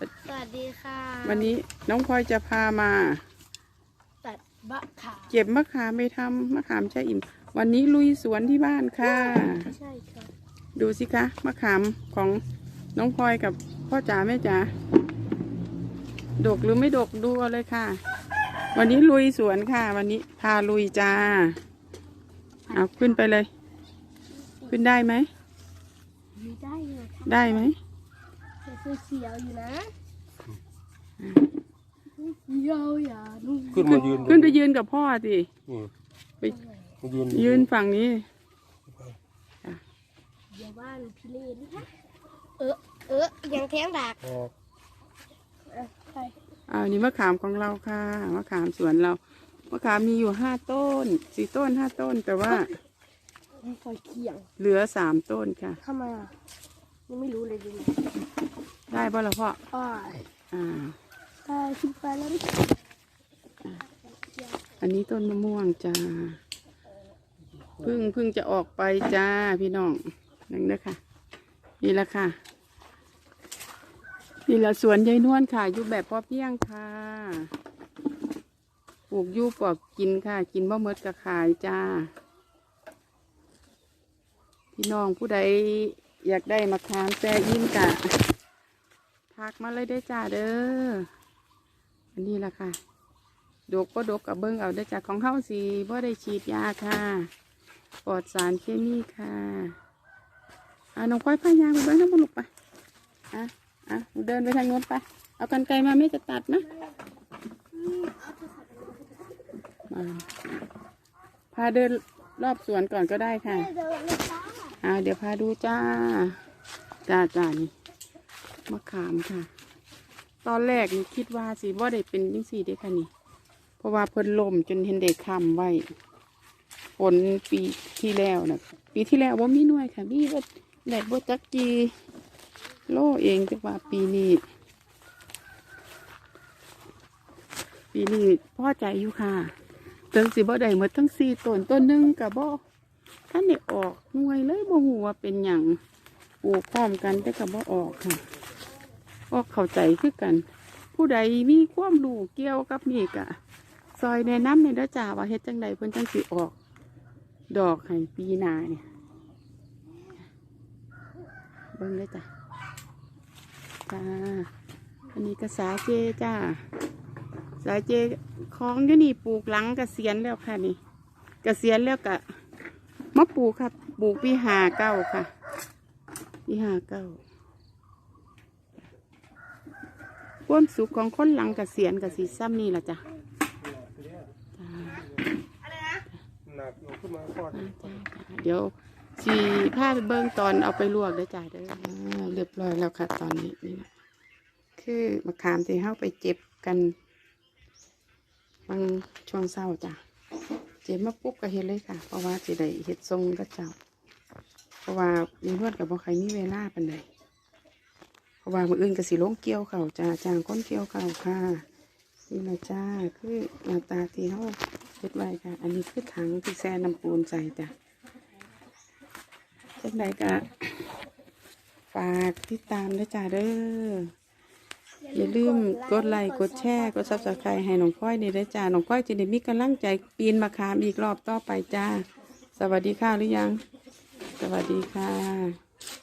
สวัสดีค่ะวันนี้น้องพลอยจะพามา ตัดบะขาเก็บมะขามไปทำมะขามชะอิ่ม วันนี้ลุยสวนที่บ้านค่ะ ใช่ค่ะดูสิคะมะขามของน้องพลอยกับพ่อจ๋าแม่จ๋าดกหรือไม่ดกดูเอาเลยค่ะ วันนี้ลุยสวนค่ะ วันนี้พาลุยจ้าเอาขึ้นไปเลย ขึ้นได้ไหม ไม่ได้เลยค่ะได้ไหม แต่เสียวๆอยู่นะเยาวอย่านุ่มขึ้นมายืนขึ้นไปยืนกับพ่อสินี่ไปมายืนยืนฝั่งนี้เดี๋ยวบ้านพี่เล่นนะคะเออเออยังแทงดักออกเออใช่อ่านี่มะขามของเราค่ะมะขามสวนเรามะขามมีอยู่ห้าต้นสี่ต้นห้าต้นแต่ว่า ไม่ค่อยเคียงเหลือสามต้นค่ะ ทำไมอะยังไม่รู้เลยดิ ได้ป่ะล่ะพ่ออ่าอ่าได้ขึ้นไปแล้วดิอันนี้ต้นมะม่วงจ้าเพึ่งเพึ่งจะออกไปจ้าพี่น้องนั่นนะคะนี่แหละค่ะ นี่แหละสวนยายนวลค่ะอยู่แบบพอเพียงค่ะปลูกอยูปลอกกินค่ะ กินบ่เมดก็ขายจ้า พี่น้องผู้ใดอยากได้มะขามแซ่ยิ้มกะทั กมาเลยได้จ้าเด้อ อันนี้แหละค่ะ ดกก็ดกกับเบิ้งเอาได้จากของเฮาสีบ่ได้ฉีดยาค่ะ ปลอดสารเคมีค่ะอ่าน้องก้อยพายางไปเบิ้งน้ำมันลุกไป อะ อะ เดินไปทางโน้นไป เอากันไกลมาไม่จะตัดนะมาพาเดินรอบสวนก่อนก็ได้ค่ะ อ่า เดี๋ยวพาดูจ้า จ้าจ้านี่ มะขามค่ะ ตอนแรกนี่คิดว่าสิว่าได้เป็นยังสี่ได้ค่ะนี่ เพราะว่าเพิ่นลมจนเห็นเด็กคำไว้ฝนปีที่แล้วนะปีที่แล้วว่ามีหน่วยค่ะ มีว่าแหลกบจักจีโลเองแต่ว่าปีนี้ ปีนี้พ่อใจอยู่ค่ะถึงสิบ่ได้หมดทั้งสี่ต้นต้นหนึ่งกับบ่ท่านได้ออกหน่วยเลยบ่หูว่าเป็นอย่างปลูกพร้อมกันแต่กับบ่ออกค่ะ ออกเข้าใจคือกัน ผู้ใดมีความรู้เกี่ยวกับนี่กะซอยแนะนำในเด้จ้าว่าเฮ็ดจังใดเพิ่นจังสิออก ดอกให้ปีหน้าเนี่ยเบิ่งเลยจ้ะจ้าอันนี้ก็สาเจจ้าสาเจของอยู่นี่ปลูกหลังกเกษียณแล้วค่ะนี่กเกษียณแล้วกะมาปลูกค่ะปลูกปีหาเก้าค่ะปีหาเก้า ความสุขของคนหลังเกษียณกับสีซ้ำนี่ล่ะจ้ะจ้าหนักเอาขึ้นมาก่อนจ้าจ้าจ้าเดี๋ยวสีผ้าไปเบิ้งตอนเอาไปลวกเด้จ้าเด้เรียบร้อยแล้วค่ะตอนนี้นี่นะคือมะขามที่เข้าไปเจ็บกันบางช่วงเศร้าจ้ะเจ็บมาปุ๊บก็เฮ็ดเลยค่ะ เพราะว่าสิได้เฮ็ดทรงก็เจ้า เพราะว่ามีนวดกับบ่ใครมีเวลาปานใด เพราะว่ามืออื่นก็สิลงเกี่ยวเขาจ้าจางก้นเกี่ยวเขาค่ะนี่นะจ้าคือหน้าตาที่เขาเฮ็ดไว้ค่ะ อันนี้คือถังที่แช่น้ำปูนใส่จ้ะจังใดก็ฝากติดตามด้วยจ้าเด้ออย่าลืมกดไลค์กดแชร์กดซับสไครต์ให้น้องก้อยนี่ด้วยจ้าน้องก้อยจะได้มีกำลังใจปีนมะขามอีกรอบต่อไปจ้า สวัสดีค่ะหรือยัง สวัสดีค่ะ